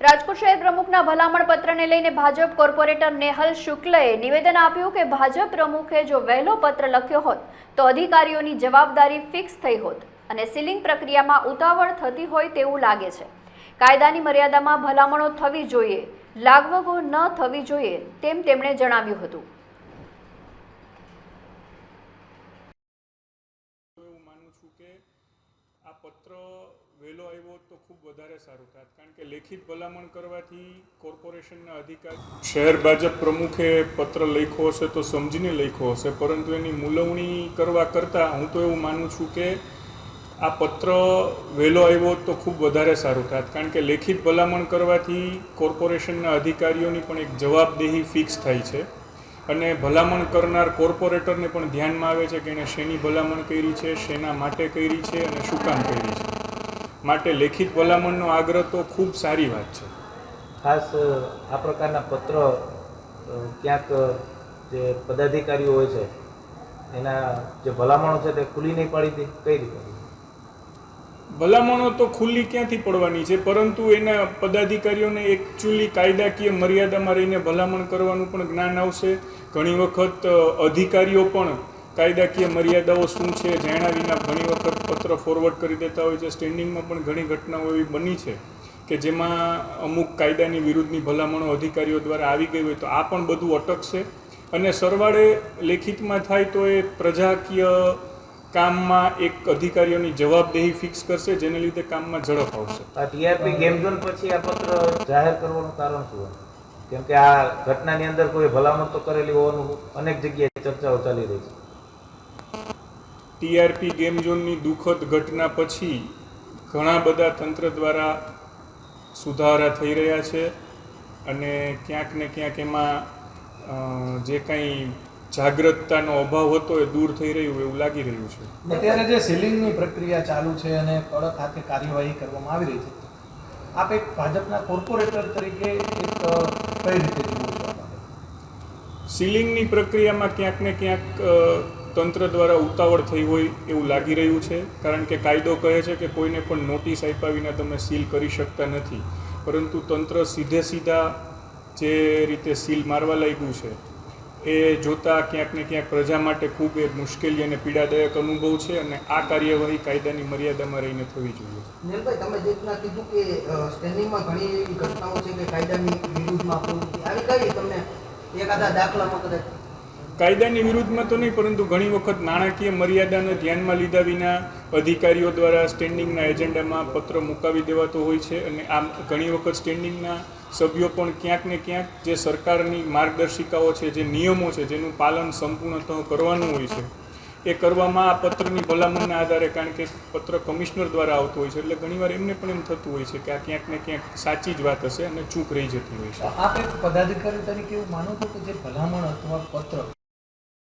રાજકોટ શહેર પ્રમુખના ભલામણ પત્રને લઈને ભાજપ કોર્પોરેટર નેહલ શુક્લએ નિવેદન આપ્યું કે ભાજપ પ્રમુખે જો વહેલો પત્ર લખ્યો હોત, તો અધિકારીઓની જવાબદારી ફિક્સ થઈ હોત અને સીલિંગ પ્રક્રિયામાં ઉતાવળ થતી હોય તેવું લાગે છે. કાયદાની મર્યાદામાં ભલામણો થવી જોઈએ, લાગવગો ન થવી જોઈએ તેમ તેમણે જણાવ્યું હતું એવું માનું છું કે આ પત્ર વહેલો આવ્યો તો ખૂબ વધારે સારું થાત. કારણ કે લેખિત ભલામણ કરવાથી કોર્પોરેશનના અધિકાર શહેર ભાજપ પ્રમુખે પત્ર લખ્યો હશે તો સમજીને લખ્યો હશે. પરંતુ એની મૂલવણી કરવા કરતાં હું તો એવું માનું છું કે આ પત્ર વહેલો આવ્યો તો ખૂબ વધારે સારું થાત. કારણ કે લેખિત ભલામણ કરવાથી કોર્પોરેશનના અધિકારીઓની પણ એક જવાબદેહી ફિક્સ થાય છે. અને ભલામણ કરનાર કોર્પોરેટરને પણ ધ્યાનમાં આવે છે કે એણે શેની ભલામણ કરી છે, શેના માટે કરી છે અને શું કામ કરી છે. માટે લેખિત ભલામણનો આગ્રહ તો ખૂબ સારી વાત છે. ખાસ આ પ્રકારના પત્ર ક્યાંક જે પદાધિકારીઓ હોય છે, એના જે ભલામણો છે તે ખુલ્લી નહીં પાડી દે, કઈ રીતે? ભલામણો તો ખુલ્લી ક્યાંથી પડવાની છે? પરંતુ એના પદાધિકારીઓને એકચ્યુઅલી કાયદાકીય મર્યાદામાં રહીને ભલામણ કરવાનું પણ જ્ઞાન આવશે. ઘણી વખત અધિકારીઓ પણ કાયદાકીય મર્યાદાઓ શું છે જાણ્યા વિના ઘણી વખત પત્ર ફોરવર્ડ કરી દેતા હોય છે. સ્ટેન્ડિંગમાં પણ ઘણી ઘટનાઓ એવી બની છે કે જેમાં અમુક કાયદાની વિરુદ્ધની ભલામણો અધિકારીઓ દ્વારા આવી ગઈ હોય તો આ પણ બધું અટકશે. અને સરવાળે લેખિતમાં થાય તો એ પ્રજાકીય કામમાં એક અધિકારીઓની જવાબદેહી ફિક્સ કરશે જેને લીધે કામમાં ઝડપ આવશે આ ટીઆરપી ગેમ ઝોન પછી આ પત્ર જાહેર કરવાનું કારણ શું હોય? કેમ કે આ ઘટનાની અંદર કોઈ ભલામણ તો કરેલી હોવાનું અનેક જગ્યાએ ચર્ચાઓ ચાલી રહી છે ટીઆરપી ગેમ ઝોનની દુઃખદ ઘટના પછી ઘણા બધા તંત્ર દ્વારા સુધારા થઈ રહ્યા છે અને ક્યાંક ને ક્યાંક એમાં જે કંઈ જાગૃતતાનો અભાવ હતો એ દૂર થઈ રહ્યું એવું લાગી રહ્યું છે અત્યારે જે સીલિંગની પ્રક્રિયા ચાલુ છે અને કડક હાથે કાર્યવાહી કરવામાં આવી રહી છે આપ એક ભાજપના કોર્પોરેટર તરીકે એક કઈ રીતે? સીલિંગની પ્રક્રિયામાં ક્યાંક ને ક્યાંક તંત્ર દ્વારા ઉતાવળ થઈ હોય એવું લાગી રહ્યું છે કારણ કે કાયદો કહે છે કે કોઈને પણ નોટિસ આપ્યા વિના તમે સીલ કરી શકતા નથી પરંતુ તંત્ર સીધે સીધા જે રીતે સીલ મારવા લાગ્યું છે એ જોતાં ક્યાંક ને ક્યાંક પ્રજા માટે ખૂબ એ મુશ્કેલી અને પીડાદાયક અનુભવ છે અને આ કાર્યવાહી કાયદાની મર્યાદામાં રહીને થવી જોઈએ. નીલભાઈ તમે જે રીતના કીધું કે સ્ટેન્ડિંગમાં ઘણી એવી ઘટનાઓ છે કે કાયદાની વિરુદ્ધમાં આવી કઈ તમને એકાદા દાખલામાં કદાચ? કાયદાની વિરુદ્ધમાં તો નહીં પરંતુ ઘણી વખત નાણાકીય મર્યાદાને ધ્યાનમાં લીધા વિના અધિકારીઓ દ્વારા સ્ટેન્ડિંગના એજન્ડામાં પત્ર મુકાવી દેવાતો હોય છે અને આમ ઘણી વખત સ્ટેન્ડિંગના સભ્યો પણ ક્યાંક ને ક્યાંક જે સરકારની માર્ગદર્શિકાઓ છે, જે નિયમો છે, જેનું પાલન સંપૂર્ણતઃ કરવાનું હોય છે, એ કરવામાં આ પત્રની ભલામણના આધારે, કારણ કે પત્ર કમિશનર દ્વારા આવતો હોય છે, એટલે ઘણીવાર એમને પણ એમ થતું હોય છે કે આ ક્યાંક ને ક્યાંક સાચી જ વાત હશે અને ચૂક રહી જતી હોય છે. આપ એક પદાધિકારી તરીકે એવું માનો છો કે જે ભલામણ અથવા પત્ર